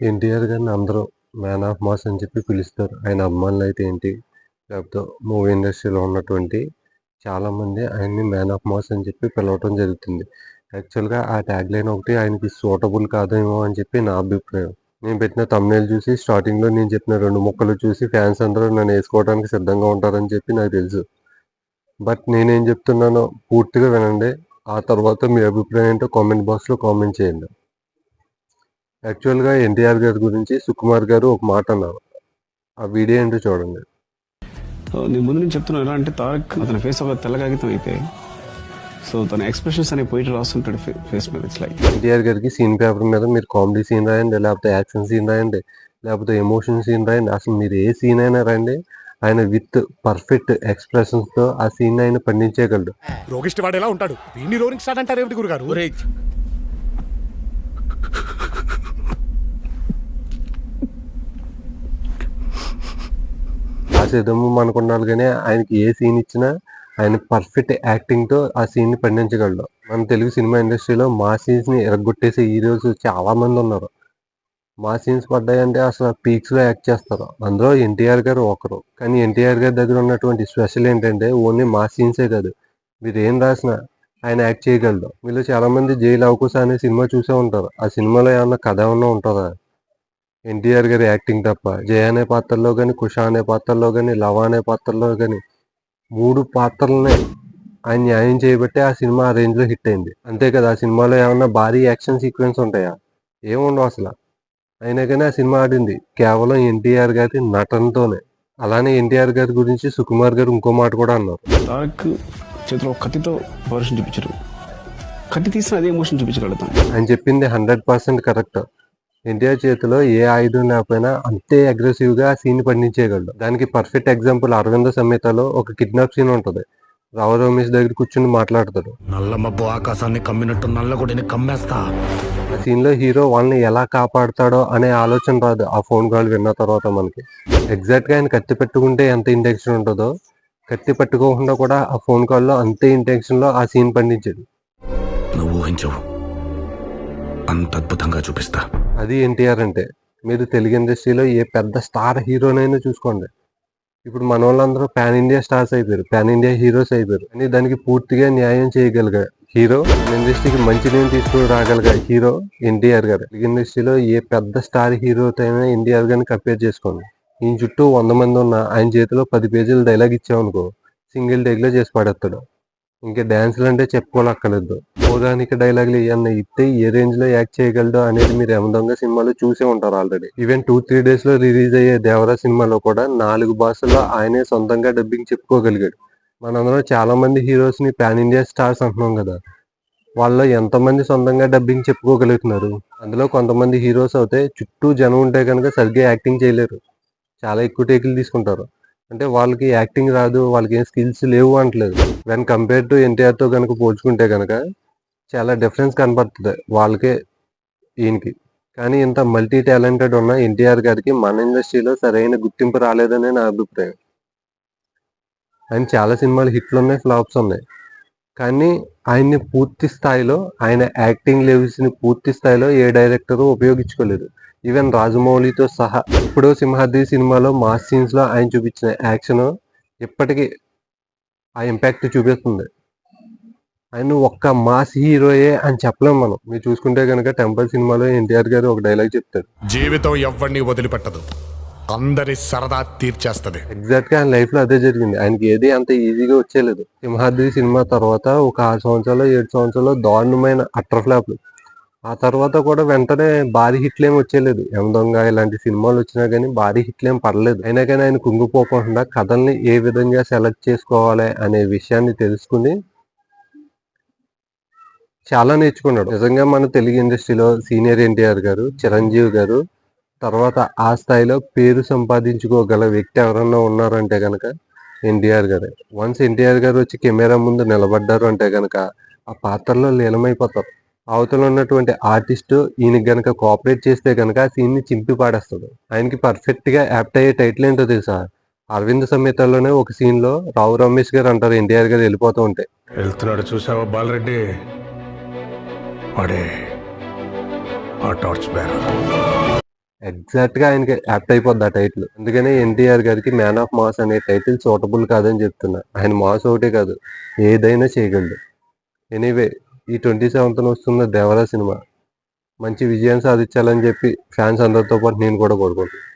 ఎన్టీఆర్ గారిని అందరూ man of mass అని చెప్పి పిలుస్తారు. ఆయన అభిమానులు అయితే ఏంటి? లేకపోతే మూవీ ఇండస్ట్రీలో ఉన్నటువంటి చాలామంది ఆయన్ని మ్యాన్ ఆఫ్ మాస్ అని చెప్పి పిలవటం జరుగుతుంది. యాక్చువల్గా ఆ ట్యాగ్ లైన్ ఒకటి ఆయనకి సూటబుల్ కాదేమో అని చెప్పి నా అభిప్రాయం. నేను పెట్టిన తమ్నేల్ చూసి స్టార్టింగ్లో నేను చెప్పిన రెండు ముక్కలు చూసి ఫ్యాన్స్ అందరూ నన్ను వేసుకోవడానికి సిద్ధంగా ఉంటారని చెప్పి నాకు తెలుసు. బట్ నేనేం చెప్తున్నానో పూర్తిగా వినండి. ఆ తర్వాత మీ అభిప్రాయం ఏంటో కామెంట్ బాక్స్లో కామెంట్ చేయండి. యాక్చువల్గా ఎన్టీఆర్ గారి గురించి సుకుమార్ గారు ఒక మాట అన్నారు. ఆ వీడియో ఏంటో చూడండి. సో నేను ముందు నుంచి చెప్తున్నాను ఎలా అంటే తారక్ అతని ఫేస్ ఒక తెల్ల కాగితం అయితే సో తన ఎక్స్ప్రెషన్స్ అనేవి పోయిట్ రాస్తుంటాడు ఫేస్ మీద. ఇట్స్ లైక్ ఎన్టీఆర్ గారికి సీన్ పేపర్ మీద మీరు కామెడీ సీన్ రాయండి లేకపోతే యాక్షన్ సీన్ రాయండి లేకపోతే ఎమోషన్ సీన్ రాయండి అసలు మీరు ఏ సీన్ అయినా రాయండి ఆయన విత్ పర్ఫెక్ట్ ఎక్స్ప్రెషన్స్తో ఆ సీన్ ఆయన పండించేయగలడు. రోగిష్టి వాడు ఎలా ఉంటాడు? వీడిని రోలింగ్ స్టార్ట్ అంటారు ఏమిటి గురుగారు? సిద్ధము మనకు కానీ ఆయనకి ఏ సీన్ ఇచ్చినా ఆయన పర్ఫెక్ట్ యాక్టింగ్తో ఆ సీన్ పండించగలడు. మన తెలుగు సినిమా ఇండస్ట్రీలో మా సీన్స్ని ఎరగొట్టేసే హీరోస్ చాలా మంది ఉన్నారు. మా సీన్స్ పడ్డాయంటే అసలు పీక్స్లో యాక్ట్ చేస్తారు. అందులో ఎన్టీఆర్ గారు ఒకరు. కానీ ఎన్టీఆర్ గారి దగ్గర ఉన్నటువంటి స్పెషల్ ఏంటంటే ఓన్లీ మా సీన్సే కాదు. మీరు ఏం రాసినా ఆయన యాక్ట్ చేయగలడు. వీళ్ళు చాలా మంది జైలు అవకాశ అనే సినిమా చూసే ఉంటారు. ఆ సినిమాలో ఏమన్నా కథ ఏమన్నా ఉంటుందా? ఎన్టీఆర్ గారి యాక్టింగ్ తప్ప జయ అనే పాత్రలో కానీ కుష అనే పాత్రలో కానీ లవ అనే పాత్రలో కానీ మూడు పాత్రలనే ఆయన న్యాయం చేయబట్టే ఆ సినిమా ఆ రేంజ్లో హిట్ అయింది. అంతే కదా ఆ సినిమాలో ఏమన్నా భారీ యాక్షన్ సీక్వెన్స్ ఉంటాయా? ఏముండవు అసలు. అయినా కానీ ఆ సినిమా ఆడింది కేవలం ఎన్టీఆర్ గారి నటనతోనే. అలానే ఎన్టీఆర్ గారి గురించి సుకుమార్ గారు ఇంకో మాట కూడా అన్నారు. తారక్ చేతిలో కత్తితో వర్షం చూపించరు. కత్తి తీసిన అదే ఎమోషన్ చూపించగలుగుతాను ఆయన చెప్పింది హండ్రెడ్ పర్సెంట్ కరెక్ట్. ఎన్టీఆర్ చేతిలో ఏ ఆయుధం లేకపోయినా అంతే అగ్రెసివ్గా సీన్ పండించేయగలడు. దానికి పర్ఫెక్ట్ ఎగ్జాంపుల్ అరవింద సమేతలో ఒక కిడ్నాప్ సీన్ ఉంటది. రావు రమేష్ దగ్గర కూర్చుని మాట్లాడతాడు. నల్ల మబ్బు ఆకాశాన్ని కమ్మినట్టు నల్లగొడిని కమ్మేస్తా. ఆ సీన్లో హీరో వాళ్ళని ఎలా కాపాడతాడో అనే ఆలోచన రాదు. ఆ ఫోన్ కాల్ విన్న తర్వాత మనకి. ఎగ్జాక్ట్గా ఆయన కత్తి పెట్టుకుంటే ఎంత ఇంటెన్షన్ ఉంటుందో కత్తి పట్టుకోకుండా కూడా ఆ ఫోన్ కాల్లో అంతే ఇంటెన్షన్లో ఆ సీన్ పండించాడు. నువ్వు ఊహించవు అంత అద్భుతంగా చూపిస్తా. అది ఎన్టీఆర్ అంటే. మీరు తెలుగు ఇండస్ట్రీలో ఏ పెద్ద స్టార్ హీరోనైనా చూసుకోండి. ఇప్పుడు మన వాళ్ళందరూ పాన్ ఇండియా స్టార్స్ అయిపోయారు. పాన్ ఇండియా హీరోస్ అయిపోయారు. కానీ దానికి పూర్తిగా న్యాయం చేయగలిగా హీరో ఇండస్ట్రీకి మంచి నేమ్ తీసుకుని రాగలిగా హీరో ఎన్టీఆర్ గారు. తెలుగు ఇండస్ట్రీలో ఏ పెద్ద స్టార్ హీరోతో అయినా ఎన్టీఆర్ గారిని కంపేర్ చేసుకోండి. ఈయన చుట్టూ వంద మంది ఉన్న ఆయన చేతిలో పది పేజీలు డైలాగ్ ఇచ్చామనుకో సింగిల్ టేక్ చేసి పడేస్తాడు. ఇంకా డాన్సులు అంటే చెప్పుకోలేక్కర్లేదు పౌరాణిక డైలాగులు ఏమన్నా ఇస్తే ఏ రేంజ్లో యాక్ట్ చేయగలడో అనేది మీరు ఎమదొంగ సినిమాలో చూసే ఉంటారు ఆల్రెడీ. ఈవెన్ టూ త్రీ డేస్లో రిలీజ్ అయ్యే దేవరా సినిమాలో కూడా నాలుగు భాషల్లో ఆయనే సొంతంగా డబ్బింగ్ చెప్పుకోగలిగాడు. మనందరం చాలా మంది హీరోస్ని పాన్ ఇండియా స్టార్స్ అంటున్నాం కదా. వాళ్ళు ఎంతమంది సొంతంగా డబ్బింగ్ చెప్పుకోగలుగుతున్నారు? అందులో కొంతమంది హీరోస్ అయితే చుట్టూ జనం ఉంటే కనుక సరిగ్గా యాక్టింగ్ చేయలేరు. చాలా ఎక్కువ టేకులు తీసుకుంటారు. అంటే వాళ్ళకి యాక్టింగ్ రాదు వాళ్ళకి ఏం స్కిల్స్ లేవు అంటలేదు. వెన్ కంపేర్ టు ఎన్టీఆర్తో కనుక పోల్చుకుంటే కనుక చాలా డిఫరెన్స్ కనపడుతుంది వాళ్ళకే ఈయనకి. కానీ ఇంత మల్టీ టాలెంటెడ్ ఉన్న ఎన్టీఆర్ గారికి మన ఇండస్ట్రీలో సరైన గుర్తింపు రాలేదనే నా అభిప్రాయం. అండ్ చాలా సినిమాలు హిట్లు ఉన్నాయి ఫ్లాప్స్ ఉన్నాయి. కానీ ఆయన్ని పూర్తి స్థాయిలో ఆయన యాక్టింగ్ లెవెల్స్ని పూర్తి స్థాయిలో ఏ డైరెక్టర్ ఉపయోగించుకోలేదు. ఈవెన్ రాజమౌళితో సహా ఇప్పుడు సింహాద్రి సినిమాలో మాస్ సీన్స్లో ఆయన చూపించిన యాక్షన్ ఇప్పటికీ ఆ ఇంపాక్ట్ చూపిస్తుంది. ఆయన ఒక్క మాస్ హీరోయే అని చెప్పలేం మనం. మీరు చూసుకుంటే కనుక టెంపుల్ సినిమాలో ఎన్టీఆర్ గారు ఒక డైలాగ్ చెప్తారు. జీవితం ఎవరిని వదిలిపెట్టదు. అందరి సరదా తీర్చేస్తది. ఎగ్జాక్ట్గా ఆయన లైఫ్లో అదే జరిగింది. ఆయనకి ఏది అంత ఈజీగా వచ్చేలేదు సింహాద్రి సినిమా తర్వాత ఒక ఆరు సంవత్సరాలు ఏడు సంవత్సరాలు దారుణమైన అట్టర్ ఫ్లాప్లు. ఆ తర్వాత కూడా వెంటనే భారీ హిట్లేం ఏమి వచ్చేలేదు దొంగ ఇలాంటి సినిమాలు వచ్చినా కానీ భారీ హిట్లేం ఏం పడలేదు. అయినా కానీ ఆయన కుంగిపోకుండా కథల్ని ఏ విధంగా సెలెక్ట్ చేసుకోవాలి అనే విషయాన్ని తెలుసుకుని చాలా నేర్చుకున్నాడు. నిజంగా మన తెలుగు ఇండస్ట్రీలో సీనియర్ ఎన్టీఆర్ గారు చిరంజీవి గారు తర్వాత ఆ స్థాయిలో పేరు సంపాదించుకోగల వ్యక్తి ఎవరన్నా ఉన్నారంటే కనుక ఎన్టీఆర్ గారే. వన్స్ ఎన్టీఆర్ గారు వచ్చి కెమెరా ముందు నిలబడ్డారు అంటే కనుక ఆ పాత్రలో లీనమైపోతారు. అవతల ఉన్నటువంటి ఆర్టిస్ట్ ఈయనకి గనక కోఆపరేట్ చేస్తే గనక ఆ సీన్ని చింపి పాడేస్తాడు. ఆయనకి పర్ఫెక్ట్గా యాప్ట్ అయ్యే టైటిల్ ఏంటో తెలుసా? అరవింద్ సమేతలోనే ఒక సీన్లో రావు రమేష్ గారు అంటారు ఎన్టీఆర్ గారు వెళ్ళిపోతూ ఉంటే. వెళ్తున్నాడు చూసావా బాలరెడ్డి? వాడే ఆ టార్చ్ బ్యారర్ ఎగ్జాక్ట్గా ఆయనకి యాప్ట్ అయిపోద్ది ఆ టైటిల్ అందుకనే ఎన్టీఆర్ గారికి మ్యాన్ ఆఫ్ మాస్ అనే టైటిల్ సూటబుల్ కాదని చెప్తున్నా. ఆయన మాస్ ఒకటే కాదు ఏదైనా చేయగలడు. ఎనీవే ఈ ట్వంటీ సెవెంత్ వస్తున్న దేవరా సినిమా మంచి విజయం సాధించాలని చెప్పి ఫ్యాన్స్ అందరితో పాటు నేను కూడా కోరుకుంటున్నాను